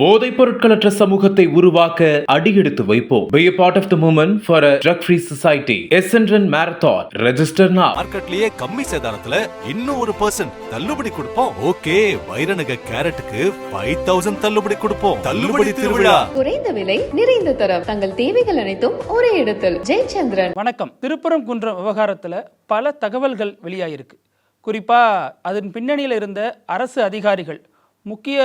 போதைப் பொருட்களற்ற சமூகத்தை உருவாக்க அடியெடுத்து வைப்போம். Be a part of the movement for a drug-free society. Essendon Marathon. Register now. மார்க்கெட்லயே கம்மி சேதாரத்துல இன்னும் ஒரு பர்சன்ட் தள்ளுபடி கொடுப்போம் ஓகே வைரநக கேரட்டுக்கு ஃபைவ் தௌசண்ட் தள்ளுபடி கொடுப்போம் தள்ளுபடி திருவிழா குறைந்த விலை நிறைந்த தரம். தங்கள் தேவைகள் அனைத்தும் ஒரே இடத்தில். ஜெயச்சந்திரன். வணக்கம். திருப்பரங்குன்றம் விவகாரத்தில் பல தகவல்கள் வெளியாகிருக்கு குறிப்பாக அதன் பின்னணியில் இருந்த அரசு அதிகாரிகள் முக்கிய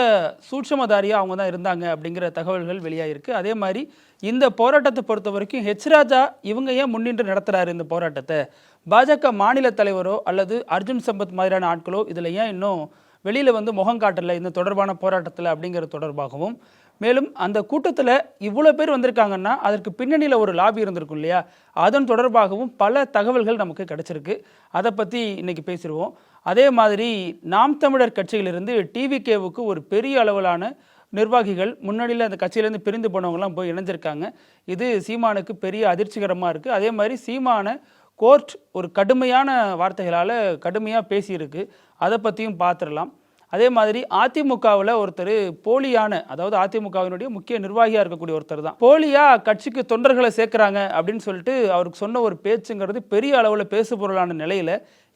சூட்சமதாரியாக அவங்க தான் இருந்தாங்க அப்படிங்கிற தகவல்கள் வெளியாகிருக்கு அதே மாதிரி இந்த போராட்டத்தை பொறுத்த வரைக்கும் ஹெச் ராஜா இவங்க ஏன் முன்னின்று நடத்துகிறாரு இந்த போராட்டத்தை? பாஜக மாநில தலைவரோ அல்லது அர்ஜுன் சம்பத் மாதிரியான ஆட்களோ இதில் ஏன் இன்னும் வெளியில் வந்து முகம் காட்டலை இந்த தொடர்பான போராட்டத்தில் அப்படிங்கிற தொடர்பாகவும்? மேலும் அந்த கூட்டத்தில் இவ்வளோ பேர் வந்திருக்காங்கன்னா அதற்கு பின்னணியில் ஒரு லாபி இருந்திருக்கும் இல்லையா? அதன் தொடர்பாகவும் பல தகவல்கள் நமக்கு கிடைச்சிருக்கு. அதை பற்றி இன்னைக்கு பேசிடுவோம் அதே மாதிரி நாம் தமிழர் கட்சியிலிருந்து டிவிகேவுக்கு ஒரு பெரிய அளவிலான நிர்வாகிகள் முன்னாடியில் அந்த கட்சியிலேருந்து பிரிந்து போனவங்கலாம் போய் இணைஞ்சிருக்காங்க. இது சீமானுக்கு பெரிய அதிர்ச்சிகரமாக இருக்குது அதே மாதிரி சீமானை கோர்ட் ஒரு கடுமையான வார்த்தைகளால் கடுமையாக பேசியிருக்கு. அதை பற்றியும் பார்த்துடலாம் அதே மாதிரி அதிமுகவில் ஒருத்தர் போலியான அதாவது அதிமுகவினுடைய முக்கிய நிர்வாகியாக இருக்கக்கூடிய ஒருத்தர் தான். போலியா கட்சிக்கு தொண்டர்களை சேர்க்குறாங்க அப்படின்னு சொல்லிட்டு அவருக்கு சொன்ன ஒரு பேச்சுங்கிறது பெரிய அளவில் பேசு பொருளான நிலையில்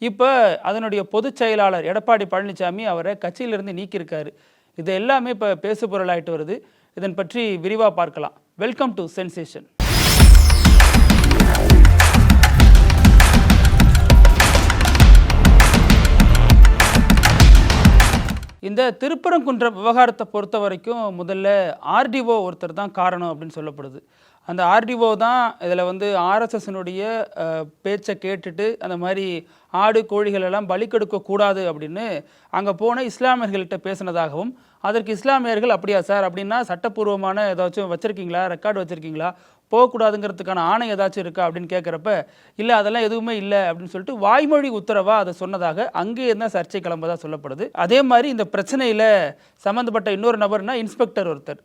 இப்போ அதனுடைய பொதுச் செயலாளர் எடப்பாடி பழனிசாமி அவரை கட்சியிலிருந்து நீக்கியிருக்காரு. இது எல்லாமே இப்போ பேசு பொருளாயிட்டு வருது. இதன் பற்றி விரிவாக பார்க்கலாம். வெல்கம் டு சென்சேஷன் இந்த திருப்பரங்குன்றம் விவகாரத்தை பொறுத்த வரைக்கும் முதல்ல ஆர்டிஓ ஒருத்தர் தான் காரணம் அப்படின்னு சொல்லப்படுது. அந்த ஆர்டிஓ தான் இதில் வந்து ஆர்எஸ்எஸ்னுடைய பேச்சை கேட்டுட்டு அந்த மாதிரி ஆடு கோழிகள் எல்லாம் பலி கொடுக்கக்கூடாது அப்படின்னு அங்கே போன இஸ்லாமியர்கள்ட்ட பேசினதாகவும் அதற்கு இஸ்லாமியர்கள் அப்படியா சார் அப்படின்னா சட்டப்பூர்வமான ஏதாச்சும் வச்சுருக்கீங்களா? ரெக்கார்டு வச்சுருக்கீங்களா? போகக்கூடாதுங்கிறதுக்கான ஆணை ஏதாச்சும் இருக்கா அப்படின்னு கேட்குறப்ப இல்லை அதெல்லாம் எதுவுமே இல்லை அப்படின்னு சொல்லிட்டு வாய்மொழி உத்தரவாக அதை சொன்னதாக அங்கே இருந்தால் சர்ச்சை கிளம்பதாக சொல்லப்படுது. அதே மாதிரி இந்த பிரச்சனையில் சம்மந்தப்பட்ட இன்னொரு நபர்னா இன்ஸ்பெக்டர் ஒருத்தர்.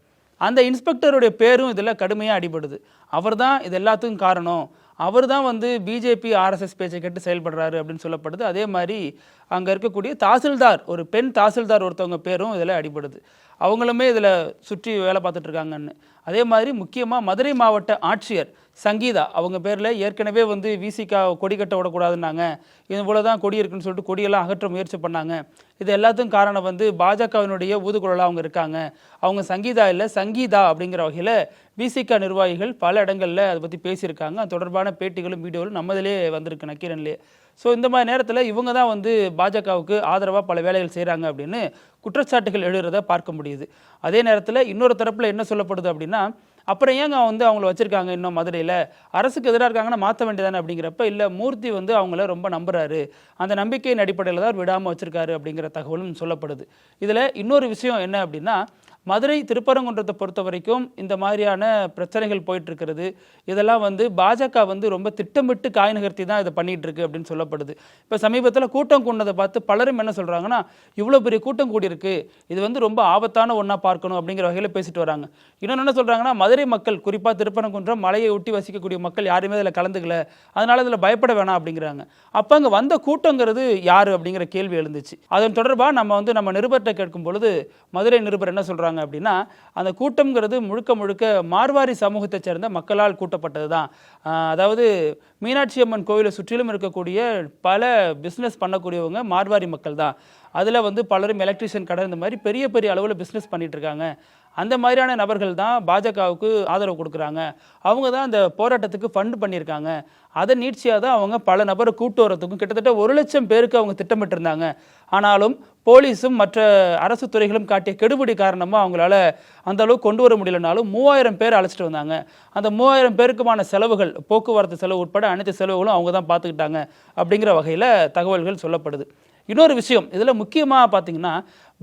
அந்த இன்ஸ்பெக்டருடைய பேரும் இதில் கடுமையாக அடிபடுது. அவர் தான் இது எல்லாத்துக்கும் காரணம். அவர் தான் வந்து பிஜேபி ஆர்எஸ்எஸ் பேச்சை கேட்டு செயல்படுறாரு அப்படின்னு சொல்லப்படுது. அதே மாதிரி அங்கே இருக்கக்கூடிய தாசில்தார் ஒரு பெண் தாசில்தார் ஒருத்தவங்க பேரும் இதில் அடிபடுது. அவங்களுமே இதில் சுற்றி வேலை பார்த்துட்ருக்காங்கன்னு அதே மாதிரி முக்கியமாக மதுரை மாவட்ட ஆட்சியர் சங்கீதா அவங்க பேரில் ஏற்கனவே வந்து விசிகா கொடி கட்ட விடக்கூடாதுன்னாங்க. இது போல தான் கொடி இருக்குன்னு சொல்லிட்டு கொடியெல்லாம் அகற்ற முயற்சி பண்ணாங்க. இது எல்லாத்துக்கும் காரணம் வந்து பாஜகவினுடைய ஊதுகுழலாக அவங்க இருக்காங்க. அவங்க சங்கீதா இல்லை சங்கீதா அப்படிங்கிற வகையில் விசிகா நிர்வாகிகள் பல இடங்களில் அதை பற்றி பேசியிருக்காங்க. அது தொடர்பான பேட்டிகளும் வீடியோகளும் நம்மதிலே வந்திருக்கு நக்கீரன்லேயே ஸோ இந்த மாதிரி நேரத்தில் இவங்க தான் வந்து பாஜகவுக்கு ஆதரவாக பல வேலைகள் செய்கிறாங்க அப்படின்னு குற்றச்சாட்டுகள் எழுகிறத பார்க்க முடியுது. அதே நேரத்தில் இன்னொரு தரப்பில் என்ன சொல்லப்படுது அப்படின்னா அப்புறம் ஏங்க வந்து அவங்கள வச்சுருக்காங்க இன்னும் மதுரையில்? அரசுக்கு எதிராக இருக்காங்கன்னா மாற்ற வேண்டியதானே அப்படிங்கிறப்ப இல்லை மூர்த்தி வந்து அவங்கள ரொம்ப நம்புறாரு. அந்த நம்பிக்கையின் அடிப்படையில் தான் விடாமல் வச்சுருக்காரு அப்படிங்கிற தகவலும் சொல்லப்படுது. இதில் இன்னொரு விஷயம் என்ன அப்படின்னா மதுரை திருப்பரங்குன்றத்தை பொறுத்த வரைக்கும் இந்த மாதிரியான பிரச்சனைகள் போயிட்டுருக்கிறது. இதெல்லாம் வந்து பாஜக வந்து ரொம்ப திட்டமிட்டு காய் நகர்த்தி தான் இதை பண்ணிட்டு இருக்கு அப்படின்னு சொல்லப்படுது. இப்போ சமீபத்தில் கூட்டம் கூடினதை பார்த்து பலரும் என்ன சொல்கிறாங்கன்னா இவ்வளோ பெரிய கூட்டம் கூடியிருக்கு. இது வந்து ரொம்ப ஆபத்தான ஒன்றா பார்க்கணும் அப்படிங்கிற வகையில் பேசிட்டு வராங்க. இன்னொன்று என்ன சொல்கிறாங்கன்னா மதுரை மக்கள் குறிப்பாக திருப்பரங்குன்றம் மலையை ஒட்டி வசிக்கக்கூடிய மக்கள் யாருமே அதில் கலந்துக்கல. அதனால் இதில் பயப்பட வேணாம் அப்படிங்கிறாங்க. அப்போ அங்கே வந்த கூட்டங்கிறது யார் அப்படிங்கிற கேள்வி எழுந்துச்சு. அதன் தொடர்பாக நம்ம வந்து நம்ம நிருபர்கிட்ட கேட்கும் பொழுது மதுரை நிருபர் என்ன சொல்கிறாங்க சொல்கிறாங்க அப்படின்னா அந்த கூட்டம்ங்கிறது முழுக்க முழுக்க மார்வாரி சமூகத்தை சேர்ந்த மக்களால் கூட்டப்பட்டது தான் அதாவது மீனாட்சி அம்மன் கோவிலை சுற்றிலும் இருக்கக்கூடிய பல பிஸ்னஸ் பண்ணக்கூடியவங்க மார்வாரி மக்கள் தான் அதில் வந்து பலரும் எலக்ட்ரிஷியன் கடை இந்த மாதிரி பெரிய பெரிய அளவில் பிஸ்னஸ் பண்ணிட்டு இருக்காங்க. அந்த மாதிரியான நபர்கள் தான் பாஜகவுக்கு ஆதரவு கொடுக்குறாங்க. அவங்க தான் அந்த போராட்டத்துக்கு ஃபண்ட் பண்ணியிருக்காங்க. அதை நீட்சியாக தான் அவங்க பல நபரை கூட்டு வரத்துக்கும் கிட்டத்தட்ட ஒரு லட்சம் பேருக்கு அவங்க திட்டமிட்டிருந்தாங்க. ஆனாலும் போலீஸும் மற்ற அரசு துறைகளும் காட்டிய கெடுபிடி காரணமாக அவங்களால அந்த அளவுக்கு கொண்டு வர முடியலனாலும் மூவாயிரம் பேர் அழைச்சிட்டு வந்தாங்க. அந்த மூவாயிரம் பேருக்குமான செலவுகள் போக்குவரத்து செலவு உட்பட அனைத்து செலவுகளும் அவங்க தான் பார்த்துக்கிட்டாங்க அப்படிங்கிற வகையில் தகவல்கள் சொல்லப்படுது. இன்னொரு விஷயம் இதில் முக்கியமாக பார்த்தீங்கன்னா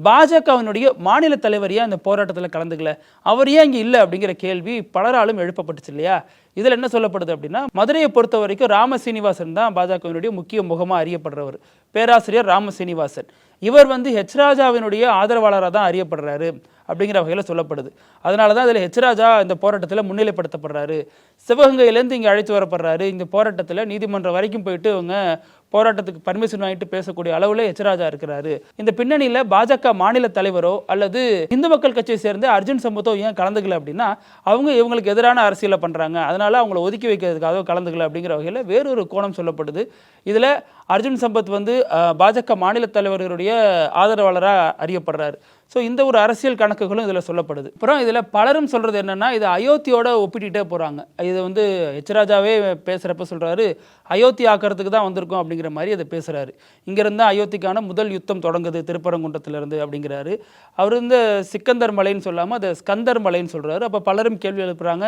பாஜகவினுடைய மாநில தலைவர் ஏன் இந்த போராட்டத்தில் கலந்துக்கல? அவர் ஏன் இங்கே இல்லை அப்படிங்கிற கேள்வி பலராலும் எழுப்பப்பட்டுச்சு இல்லையா? இதில் என்ன சொல்லப்படுது அப்படின்னா மதுரையை பொறுத்த வரைக்கும் ராம சீனிவாசன் தான் பாஜகவினுடைய முக்கிய முகமாக அறியப்படுறவர். பேராசிரியர் ராம சீனிவாசன். இவர் வந்து ஹெச் ராஜாவினுடைய ஆதரவாளராக தான் அறியப்படுறாரு அப்படிங்கிற வகையில் சொல்லப்படுது. அதனால தான் இதில் ஹெச்ராஜா இந்த போராட்டத்தில் முன்னிலைப்படுத்தப்படுறாரு. சிவகங்கையிலேருந்து இங்கே அழைத்து வரப்படுறாரு. இந்த போராட்டத்தில் நீதிமன்றம் வரைக்கும் போயிட்டு அவங்க போராட்டத்துக்கு பர்மிஷன் வாங்கிட்டு பேசக்கூடிய அளவில் எச்சராஜா இருக்கிறாரு. இந்த பின்னணியில் பாஜக மாநில தலைவரோ அல்லது இந்து மக்கள் கட்சியை சேர்ந்த அர்ஜுன் சம்பத்தோ ஏன் கலந்துக்கல அப்படின்னா அவங்க இவங்களுக்கு எதிரான அரசியலை பண்ணுறாங்க அதனால அவங்கள ஒதுக்கி வைக்கிறதுக்காக கலந்துக்கல அப்படிங்கிற வகையில் வேறொரு கோணம் சொல்லப்படுது. இதில் அர்ஜுன் சம்பத் வந்து பாஜக மாநில தலைவர்களுடைய ஆதரவாளராக அறியப்படுறாரு. ஸோ இந்த ஒரு அரசியல் கணக்குகளும் இதில் சொல்லப்படுது. அப்புறம் இதில் பலரும் சொல்கிறது என்னென்னா இது அயோத்தியோட ஒப்பிட்டுட்டே போகிறாங்க இது வந்து ஹெச்ராஜாவே பேசுகிறப்ப சொல்கிறாரு அயோத்தி ஆக்கிறதுக்கு தான் வந்திருக்கோம் அப்படிங்கிற மாதிரி அதை பேசுகிறாரு இங்கேருந்து அயோத்திக்கான முதல் யுத்தம் தொடங்குது திருப்பரங்குன்றத்துலேருந்து அப்படிங்கிறாரு. அவர் இந்த சிக்கந்தர் மலைன்னு சொல்லாமல் அதை ஸ்கந்தர் மலைன்னு சொல்கிறாரு அப்போ பலரும் கேள்வி எழுப்புறாங்க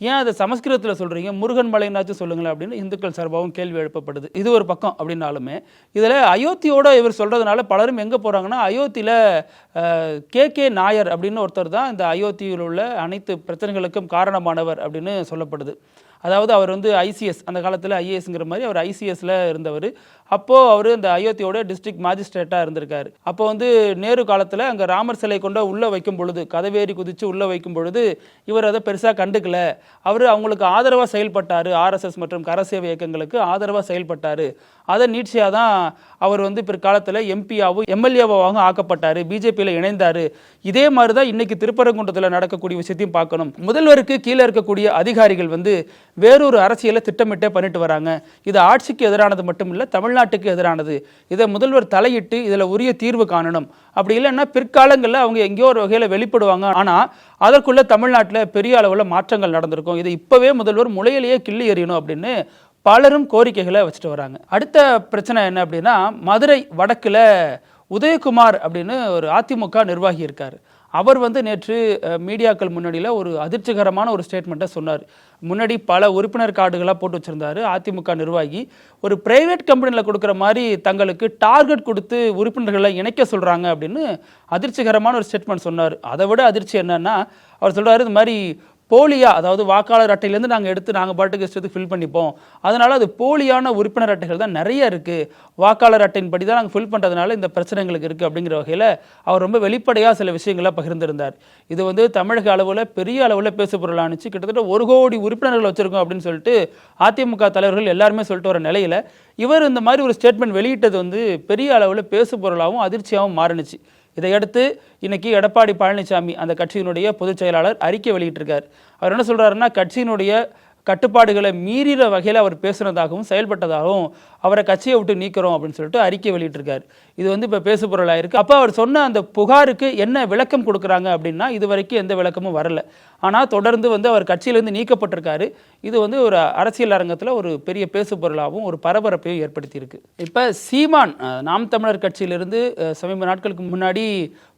ஏன் அதை சமஸ்கிருதத்தில் சொல்கிறீங்க முருகன் மலைனாச்சும் சொல்லுங்களேன் அப்படின்னு இந்துக்கள் சார்பாகவும் கேள்வி எழுப்பப்படுது. இது ஒரு பக்கம் அப்படின்னு அப்படின்னாலுமே இதில் அயோத்தியோட இவர் சொல்கிறதுனால பலரும் எங்கே போகிறாங்கன்னா அயோத்தியில் கே கே நாயர் அப்படின்னு ஒருத்தர் தான் இந்த அயோத்தியில் உள்ள அனைத்து பிரச்சனைகளுக்கும் காரணமானவர் அப்படின்னு சொல்லப்படுது. அதாவது அவர் வந்து ஐசிஎஸ் அந்த காலத்தில் ஐஏஎஸ்ங்கிற மாதிரி அவர் ஐசிஎஸ்ல இருந்தவர். அப்போது அவர் இந்த அயோத்தியோட டிஸ்ட்ரிக்ட் மாஜிஸ்ட்ரேட்டாக இருந்திருக்காரு. அப்போ வந்து நேரு காலத்தில் அங்கே ராமர் சிலை கொண்ட உள்ளே வைக்கும் பொழுது கதவேறி குதித்து உள்ளே வைக்கும் பொழுது இவர் அதை பெருசாக கண்டுக்கல. அவர் அவங்களுக்கு ஆதரவாக செயல்பட்டார் ஆர்எஸ்எஸ் மற்றும் கரசேவை இயக்கங்களுக்கு ஆதரவாக செயல்பட்டார். அதை நீட்சியாக தான் அவர் வந்து பிற்காலத்தில் எம்பியாவும் எம்எல்ஏவாகவும் ஆக்கப்பட்டார் பிஜேபியில் இணைந்தார். இதே மாதிரி தான் இன்றைக்கி திருப்பரங்குன்றத்தில் நடக்கக்கூடிய விஷயத்தையும் பார்க்கணும். முதல்வருக்கு கீழே இருக்கக்கூடிய அதிகாரிகள் வந்து வேறொரு அரசியலை திட்டமிட்டே பண்ணிட்டு வராங்க. இது ஆட்சிக்கு எதிரானது மட்டும் இல்லை தமிழ்நாட்டுக்கு எதிரானது. இதை முதல்வர் தலையிட்டு இதில் உரிய தீர்வு காணணும். அப்படி இல்லைன்னா பிற்காலங்களில் அவங்க எங்கேயோ ஒரு வகையில் வெளிப்படுவாங்க. ஆனால் அதற்குள்ள தமிழ்நாட்டில் பெரிய அளவில் மாற்றங்கள் நடந்திருக்கும். இதை இப்போவே முதல்வர் முளையிலேயே கிள்ளி எறியணும் அப்படின்னு பலரும் கோரிக்கைகளை வச்சுட்டு வராங்க. அடுத்த பிரச்சனை என்ன அப்படின்னா மதுரை வடக்கில் உதயகுமார் அப்படின்னு ஒரு அதிமுக நிர்வாகி இருக்கார். அவர் வந்து நேற்று மீடியாக்கள் முன்னாடியில் ஒரு அதிர்ச்சிகரமான ஒரு ஸ்டேட்மெண்ட்டை சொன்னார். முன்னாடி பல உறுப்பினர் கார்டுகளாக போட்டு வச்சுருந்தாரு. அதிமுக நிர்வாகி ஒரு பிரைவேட் கம்பெனியில் கொடுக்குற மாதிரி தங்களுக்கு டார்கெட் கொடுத்து உறுப்பினர்களை இணைக்க சொல்கிறாங்க அப்படின்னு அதிர்ச்சிகரமான ஒரு ஸ்டேட்மெண்ட் சொன்னார். அதை விட அதிர்ச்சி என்னன்னா அவர் சொல்கிறார் இது மாதிரி போலியாக அதாவது வாக்காளர் அட்டையிலேருந்து நாங்கள் எடுத்து நாங்கள் பாட்டுக்கு இஷ்டத்துக்கு ஃபில் பண்ணிப்போம். அதனால் அது போலியான உறுப்பினர் அட்டைகள் தான் நிறைய இருக்குது வாக்காளர் அட்டையின் படி தான் நாங்கள் ஃபில் பண்ணுறதுனால இந்த பிரச்சனைகளுக்கு இருக்குது அப்படிங்கிற வகையில் அவர் ரொம்ப வெளிப்படையாக சில விஷயங்களை பகிர்ந்திருந்தார். இது வந்து தமிழக அளவில் பெரிய அளவில் பேசு பொருளானுச்சு கிட்டத்தட்ட ஒரு கோடி உறுப்பினர்கள் வச்சுருக்கோம் அப்படின்னு சொல்லிட்டு அதிமுக தலைவர்கள் எல்லாருமே சொல்லிட்டு வர நிலையில் இவர் இந்த மாதிரி ஒரு ஸ்டேட்மெண்ட் வெளியிட்டது வந்து பெரிய அளவில் பேசு பொருளாகவும் அதிர்ச்சியாகவும் மாறுனுச்சு. இதையடுத்து இன்னைக்கு எடப்பாடி பழனிசாமி அந்த கட்சியினுடைய பொதுச் செயலாளர் அறிக்கை வெளியிட்டிருக்கார். அவர் என்ன சொல்கிறாருன்னா கட்சியினுடைய கட்டுப்பாடுகளை மீறிற வகையில் அவர் பேசுனதாகவும் செயல்பட்டதாகவும் அவரை கட்சியை விட்டு நீக்கிறோம் அப்படின்னு சொல்லிட்டு அறிக்கை வெளியிட்டிருக்காரு. இது வந்து இப்போ பேசு பொருளாக இருக்குது அப்போ அவர் சொன்ன அந்த புகாருக்கு என்ன விளக்கம் கொடுக்குறாங்க அப்படின்னா இது வரைக்கும் எந்த விளக்கமும் வரல. ஆனால் தொடர்ந்து வந்து அவர் கட்சியிலேருந்து நீக்கப்பட்டிருக்காரு. இது வந்து ஒரு அரசியல் அரங்கத்தில் ஒரு பெரிய பேசு பொருளாகவும் ஒரு பரபரப்பையும் ஏற்படுத்தியிருக்கு. இப்போ சீமான் நாம் தமிழர் கட்சியிலிருந்து சமீப நாட்களுக்கு முன்னாடி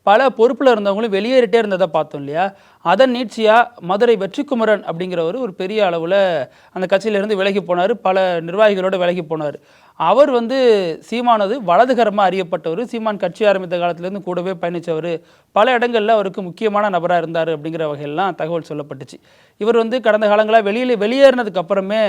பல பொறுப்பில் இருந்தவங்களும் வெளியேறிட்டே இருந்ததை பார்த்தோம் இல்லையா? அதன் நீட்சியாக மதுரை வெற்றிக்குமரன் அப்படிங்கிறவர் ஒரு பெரிய அளவில் அந்த கட்சியிலேருந்து விலகி போனார். பல நிர்வாகிகளோடு விலகி போனார். அவர் வந்து சீமானது வலதுகரமாக அறியப்பட்டவர். சீமான் கட்சி ஆரம்பித்த காலத்திலேருந்து கூடவே பயணித்தவர் பல இடங்களில் அவருக்கு முக்கியமான நபராக இருந்தார் அப்படிங்கிற வகையெல்லாம் தகவல் சொல்லப்பட்டுச்சு. இவர் வந்து கடந்த காலங்களாக வெளியில் வெளியேறினதுக்கு அப்புறமே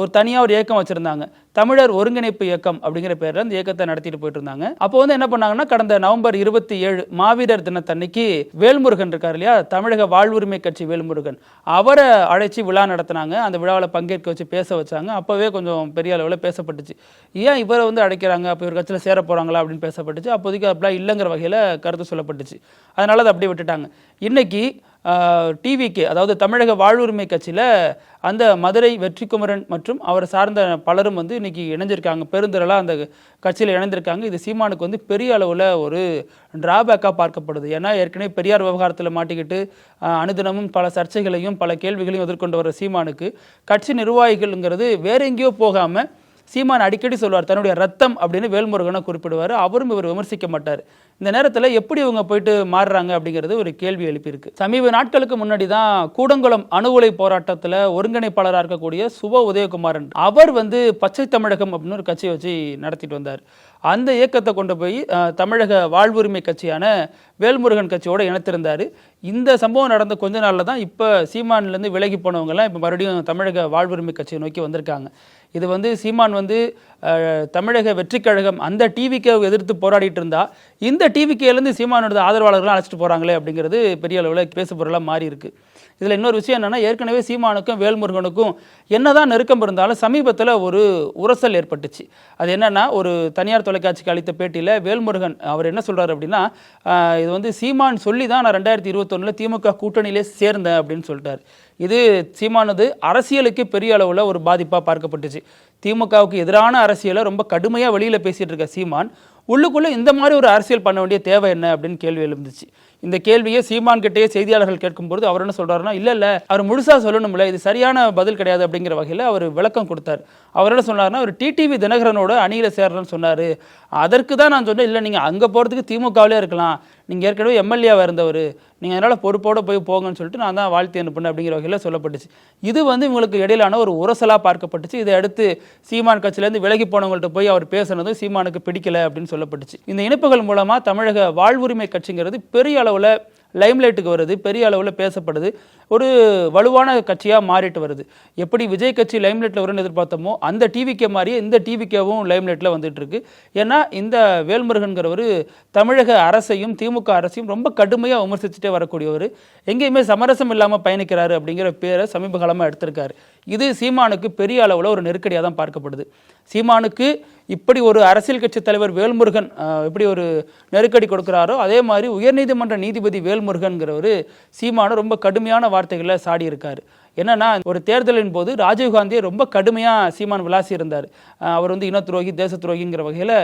ஒரு தனியாக ஒரு இயக்கம் வச்சுருந்தாங்க. தமிழர் ஒருங்கிணைப்பு இயக்கம் அப்படிங்கிற பேரில் அந்த இயக்கத்தை நடத்திட்டு போயிட்டு இருந்தாங்க அப்போ வந்து என்ன பண்ணாங்கன்னா கடந்த நவம்பர் இருபத்தி ஏழு மாவீரர் தினத்தன்னைக்கு வேல்முருகன் இருக்கார் இல்லையா? தமிழக வாழ்வுரிமை கட்சி வேல்முருகன். அவரை அழைச்சி விழா நடத்தினாங்க. அந்த விழாவில் பங்கேற்க வச்சு பேச வச்சாங்க. அப்போவே கொஞ்சம் பெரிய அளவில் பேசப்பட்டுச்சு. ஏன் இவரை வந்து அழைக்கிறாங்க அப்போ இவர் கட்சியில் சேர போகிறாங்களா அப்படின்னு பேசப்பட்டுச்சு. அப்போதைக்கு அப்படிலாம் இல்லைங்கிற வகையில் கருத்து சொல்லப்பட்டுச்சு. அதனால அதை அப்படியே விட்டுட்டாங்க. இன்னைக்கு டிவிக்கு அதாவது தமிழக வாழ்வுரிமை கட்சியில் அந்த மதுரை வெற்றிக்குமரன் மற்றும் அவரை சார்ந்த பலரும் வந்து இன்னைக்கு இணைஞ்சிருக்காங்க. பெருந்திரளாக அந்த கட்சியில் இணைந்திருக்காங்க. இது சீமானுக்கு வந்து பெரிய அளவில் ஒரு டிராபேக்காக பார்க்கப்படுது. ஏன்னா ஏற்கனவே பெரியார் விவகாரத்தில் மாட்டிக்கிட்டு அனுதினமும் பல சர்ச்சைகளையும் பல கேள்விகளையும் எதிர்கொண்டு வர சீமானுக்கு கட்சி நிர்வாகிகள்ங்கிறது வேற எங்கேயோ போகாமல் சீமான் அடிக்கடி சொல்வார் தன்னுடைய ரத்தம் அப்படின்னு வேல்முருகனை குறிப்பிடுவார். அவரும் இவர் விமர்சிக்க மாட்டார். இந்த நேரத்தில் எப்படி இவங்க போயிட்டு மாறுறாங்க அப்படிங்கிறது ஒரு கேள்வி எழுப்பியிருக்கு. சமீப நாட்களுக்கு முன்னாடி தான் கூடங்குளம் அணு உலை போராட்டத்தில் ஒருங்கிணைப்பாளராக இருக்கக்கூடிய சுப உதயகுமாரன் அவர் வந்து பச்சை தமிழகம் அப்படின்னு ஒரு கட்சியை வச்சு நடத்திட்டு வந்தார். அந்த இயக்கத்தை கொண்டு போய் தமிழக வாழ்வுரிமை கட்சியான வேல்முருகன் கட்சியோடு இணைத்திருந்தார். இந்த சம்பவம் நடந்த கொஞ்ச நாளில் தான் இப்போ சீமான்லேருந்து விலகி போனவங்கலாம் இப்போ மறுபடியும் தமிழக வாழ்வுரிமை கட்சியை நோக்கி வந்திருக்காங்க. இது வந்து சீமான் வந்து தமிழக வெற்றிக் கழகம் அந்த டிவிக்கே எதிர்த்து போராடிட்டு இருந்தா இந்த டிவிக்கேலேருந்து சீமானோட ஆதரவாளர்கள்லாம் அழைச்சிட்டு போகிறாங்களே அப்படிங்கிறது பெரிய அளவில் பேசுபொருளாக மாறி இருக்கு. இதில் இன்னொரு விஷயம் என்னென்னா ஏற்கனவே சீமானுக்கும் வேல்முருகனுக்கும் என்னதான் நெருக்கம் இருந்தாலும் சமீபத்தில் ஒரு உரசல் ஏற்பட்டுச்சு. அது என்னென்னா ஒரு தனியார் தொலைக்காட்சிக்கு அளித்த பேட்டியில் வேல்முருகன் அவர் என்ன சொல்கிறார் அப்படின்னா இது வந்து சீமான் சொல்லி தான் நான் ரெண்டாயிரத்தி இருபத்தொன்னில் திமுக கூட்டணியிலே சேர்ந்தேன் அப்படின்னு சொல்லிட்டார். இது சீமானது அரசியலுக்கு பெரிய அளவில் ஒரு பாதிப்பாக பார்க்கப்பட்டுச்சு. திமுகவுக்கு எதிரான அரசியலை ரொம்ப கடுமையாக வெளியில் பேசிகிட்டு இருக்க சீமான் உள்ளுக்குள்ளே இந்த மாதிரி ஒரு அரசியல் பண்ண வேண்டிய தேவை என்ன அப்படின்னு கேள்வி எழுந்துச்சு. இந்த கேள்வியை சீமான் கிட்டேயே செய்தியாளர்கள் கேட்கும்போது அவர் என்ன சொல்கிறாருன்னா இல்லை இல்லை அவர் முழுசாக சொல்லணும்ல இது சரியான பதில் கிடையாது அப்படிங்கிற வகையில் அவர் விளக்கம் கொடுத்தார். அவர் என்ன சொன்னார்னா அவர் டிடிவி தினகரனோட அணியில சேர்றேன்னு சொன்னார். அதற்கு தான் நான் சொன்னேன் இல்லை நீங்கள் அங்கே போகிறதுக்கு திமுகவிலே இருக்கலாம். நீங்கள் ஏற்கனவே எம்எல்ஏவாக இருந்தவர். நீங்கள் அதனால் பொறுப்போட போய் போங்கன்னு சொல்லிட்டு நான் தான் வாழ்த்து அனுப்புனேன் அப்படிங்கிற வகையில் சொல்லப்பட்டுச்சு. இது வந்து இவங்களுக்கு இடையிலான ஒரு உரசலா பார்க்கப்பட்டுச்சு. இதை அடுத்து சீமான் கட்சியிலேருந்து விலகி போனவங்கள்ட்ட போய் அவர் பேசுனதும் சீமானுக்கு பிடிக்கல அப்படின்னு சொல்லப்பட்டுச்சு. இந்த இணைப்புகள் மூலமாக தமிழக வாழ்வுரிமை கட்சிங்கிறது பெரிய அளவில் லைம்லைட்டுக்கு வருது பெரிய அளவில் பேசப்படுது ஒரு வலுவான கட்சியாக மாறிட்டு வருது. எப்படி விஜய் கட்சி லைம்லைட்டில் வரும்னு எதிர்பார்த்தோமோ அந்த டிவிக்கே மாதிரியே இந்த டிவிக்கேவும் லைம்லைட்டில் வந்துட்டு இருக்கு ஏன்னா இந்த வேல்முருகன்கிறவர் தமிழக அரசையும் திமுக அரசையும் ரொம்ப கடுமையாக விமர்சிச்சுட்டே வரக்கூடியவர். எங்கேயுமே சமரசம் இல்லாமல் பயணிக்கிறாரு அப்படிங்கிற பேரை சமீப காலமாக எடுத்திருக்காரு. இது சீமானுக்கு பெரிய அளவில் ஒரு நெருக்கடியாக தான் பார்க்கப்படுது. சீமானுக்கு இப்படி ஒரு அரசியல் கட்சி தலைவர் வேல்முருகன் இப்படி எப்படி ஒரு நெருக்கடி கொடுக்குறாரோ அதே மாதிரி உயர்நீதிமன்ற நீதிபதி வேல்முருகன்கிறவர் சீமானை ரொம்ப கடுமையான வார்த்தைகளை சாடி இருக்கார் என்னன்னா ஒரு தேர்தலின் போது ராஜீவ்காந்தியை ரொம்ப கடுமையாக சீமான் விளாசி இருந்தார். அவர் வந்து இன துரோகி தேச துரோகிங்கிற வகையில்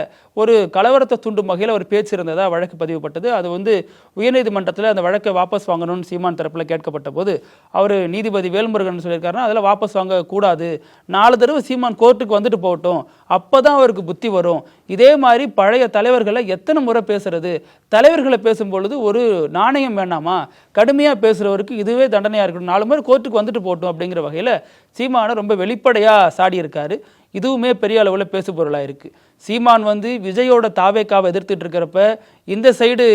ஒரு கலவரத்தை தூண்டும் வகையில் ஒரு பேச்சு இருந்ததாக வழக்கு பதிவுப்பட்டது அது வந்து உயர்நீதிமன்றத்தில் அந்த வழக்கை வாபஸ் வாங்கணும்னு சீமான் தரப்பில் கேட்கப்பட்ட போது அவர் நீதிபதி வேல்முருகன் சொல்லியிருக்காருன்னா அதில் வாபஸ் வாங்கக்கூடாது. நாலு தடவை சீமான் கோர்ட்டுக்கு வந்துட்டு போகட்டும். அப்போ தான் அவருக்கு புத்தி வரும். இதே மாதிரி பழைய தலைவர்களை எத்தனை முறை பேசுறது? தலைவர்களை பேசும்பொழுது ஒரு நாணயம் வேணாமா கடுமையாக பேசுகிறவருக்கு இதுவே தண்டனையாக இருக்கணும். நாலு முறை கோர்ட்டுக்கு வந்துட்டு போட்டோம் அப்படிங்கிற வகையில் சீமான ரொம்ப வெளிப்படையாக சாடி இருக்காரு இதுவுமே பெரிய அளவில் பேசு பொருளாக இருக்குது சீமான் வந்து விஜயோட தாவேக்காவை எதிர்த்துட்டு இருக்கிறப்ப இந்த சைடு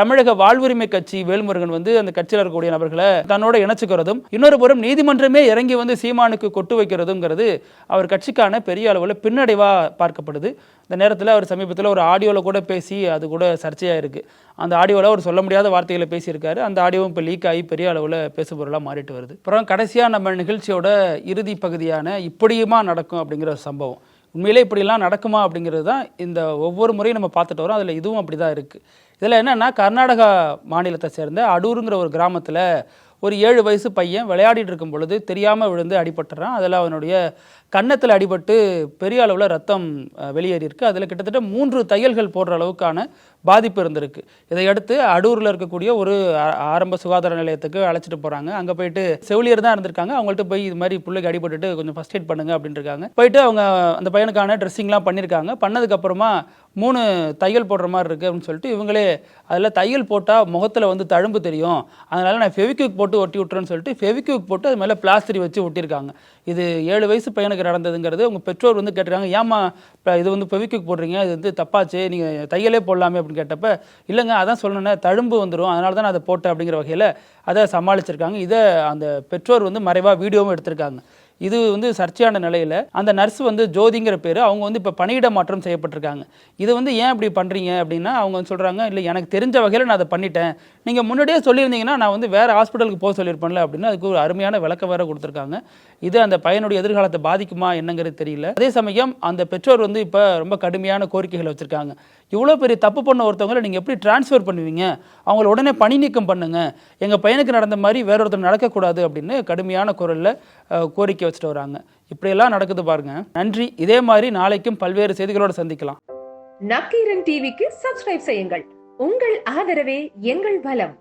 தமிழக வாழ்வுரிமை கட்சி வேல்முருகன் வந்து அந்த கட்சியில் இருக்கக்கூடிய நபர்களை தன்னோட இணைச்சுக்கிறதும் இன்னொரு புறம் நீதிமன்றமே இறங்கி வந்து சீமானுக்கு கொட்டு வைக்கிறதுங்கிறது அவர் கட்சிக்கான பெரிய அளவில் பின்னடைவாக பார்க்கப்படுது. இந்த நேரத்தில் அவர் சமீபத்தில் ஒரு ஆடியோவில் கூட பேசி அது கூட சர்ச்சையாக இருக்குது அந்த ஆடியோவில் அவர் சொல்ல முடியாத வார்த்தைகளை பேசியிருக்காரு. அந்த ஆடியோவும் இப்போ லீக் ஆகி பெரிய அளவில் பேசுபொருளாக மாறிட்டு வருது. அப்புறம் கடைசியாக நம்ம நிகழ்ச்சியோட இறுதி பகுதியான இப்படியுமா நடக்கும் அப்படிங்கிற ஒரு சம்பவம். உண்மையிலே இப்படிலாம் நடக்குமா அப்படிங்கிறது தான் இந்த ஒவ்வொரு முறையும் நம்ம பார்த்துட்டு வரோம். அதில் இதுவும் அப்படி தான் இருக்குது இதில் என்னென்னா கர்நாடகா மாநிலத்தை சேர்ந்த அடூருங்கிற ஒரு கிராமத்தில் ஒரு ஏழு வயசு பையன் விளையாடிட்டு இருக்கும் பொழுது தெரியாமல் விழுந்து அடிபட்டுறான். அதில் அவனுடைய கன்னத்தில் அடிபட்டு பெரிய அளவில் ரத்தம் வெளியேறியிருக்கு. அதில் கிட்டத்தட்ட மூன்று தையல்கள் போடுற அளவுக்கான பாதிப்பு இருந்திருக்கு. இதையடுத்து அடூரில் இருக்கக்கூடிய ஒரு ஆரம்ப சுகாதார நிலையத்துக்கு அழைச்சிட்டு போகிறாங்க அங்கே போயிட்டு செவிலியர் தான் இருந்திருக்காங்க. அவங்கள்ட்ட போய் இது மாதிரி பிள்ளைக்கு அடிபட்டுட்டு கொஞ்சம் ஃபர்ஸ்ட் எய்ட் பண்ணுங்க அப்படின்ருக்காங்க. போயிட்டு அவங்க அந்த பையனுக்கான ட்ரெஸ்ஸிங்லாம் பண்ணியிருக்காங்க பண்ணதுக்கப்புறமா மூணு தையல் போடுற மாதிரி இருக்குது அப்படின்னு சொல்லிட்டு இவங்களே அதில் தையல் போட்டால் முகத்தில் வந்து தழும்பு தெரியும். அதனால் நான் ஃபெவிக்யூக் போட்டு ஒட்டி விட்டுறேன்னு சொல்லிட்டு ஃபெவிக்யூக் போட்டு அது மேலே பிளாஸ்டரி வச்சு ஒட்டியிருக்காங்க. இது ஏழு வயசு பையனுக்கு நடந்ததுங்கிறது உங்கள் பெற்றோர் வந்து கேட்டுருக்காங்க. ஏம்மா இப்போ இது வந்து ஃபெவிக்யூக் போடுறீங்க இது வந்து தப்பாச்சு நீங்கள் தையலே போடலாமே அப்படின்னு கேட்டப்ப இல்லைங்க அதான் சொல்லணுன்னா தழும்பு வந்துடும் அதனால தான் நான் அதை போட்டேன் அப்படிங்கிற வகையில் அதை சமாளிச்சிருக்காங்க. இதை அந்த பெற்றோர் வந்து மறைவாக வீடியோவும் எடுத்திருக்காங்க. இது வந்து சர்ச்சையான நிலையில் அந்த நர்ஸ் வந்து ஜோதிங்கிற பேர் அவங்க வந்து இப்போ பணியிட மாற்றம் செய்யப்பட்டிருக்காங்க. இது வந்து ஏன் இப்படி பண்ணுறீங்க அப்படின்னா அவங்க வந்து சொல்கிறாங்க இல்லை எனக்கு தெரிஞ்ச வகையில் நான் அதை பண்ணிட்டேன். நீங்கள் முன்னாடியே சொல்லியிருந்தீங்கன்னா நான் வந்து வேறு ஹாஸ்பிட்டலுக்கு போக சொல்லியிருப்பேன்ல அப்படின்னு அதுக்கு ஒரு அருமையான விளக்கம் வேற கொடுத்துருக்காங்க. இது அந்த பையனுடைய எதிர்காலத்தை பாதிக்குமா என்னங்கிறது தெரியல. அதே சமயம் அந்த பெற்றோர் வந்து இப்போ ரொம்ப கடுமையான கோரிக்கைகளை வச்சுருக்காங்க. இவ்வளோ பெரிய தப்பு பண்ண ஒருத்தவங்களை நீங்கள் எப்படி டிரான்ஸ்ஃபர் பண்ணுவீங்க? அவங்கள உடனே பணி நீக்கம் பண்ணுங்க. எங்கள் பையனுக்கு நடந்த மாதிரி வேற ஒருத்தர் நடக்கக்கூடாது அப்படின்னு கடுமையான குரலில் கோரிக்கை வச்சுட்டு வராங்க. இப்படியெல்லாம் நடக்குது பாருங்க. நன்றி. இதே மாதிரி நாளைக்கும் பல்வேறு செய்திகளோடு சந்திக்கலாம். நக்கீரன் டிவிக்கு சப்ஸ்கிரைப் செய்யுங்கள். உங்கள் ஆதரவே எங்கள் பலம்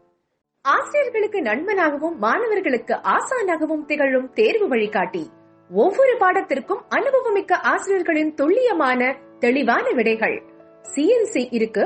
ஆசிரியர்களுக்கு நண்பனாகவும் மாணவர்களுக்கு ஆசானாகவும் திகழும் தேர்வு வழிகாட்டி. ஒவ்வொரு பாடத்திற்கும் அனுபவமிக்க ஆசிரியர்களின் துல்லியமான தெளிவான விடைகள். சிஎன்சி இருக்கு.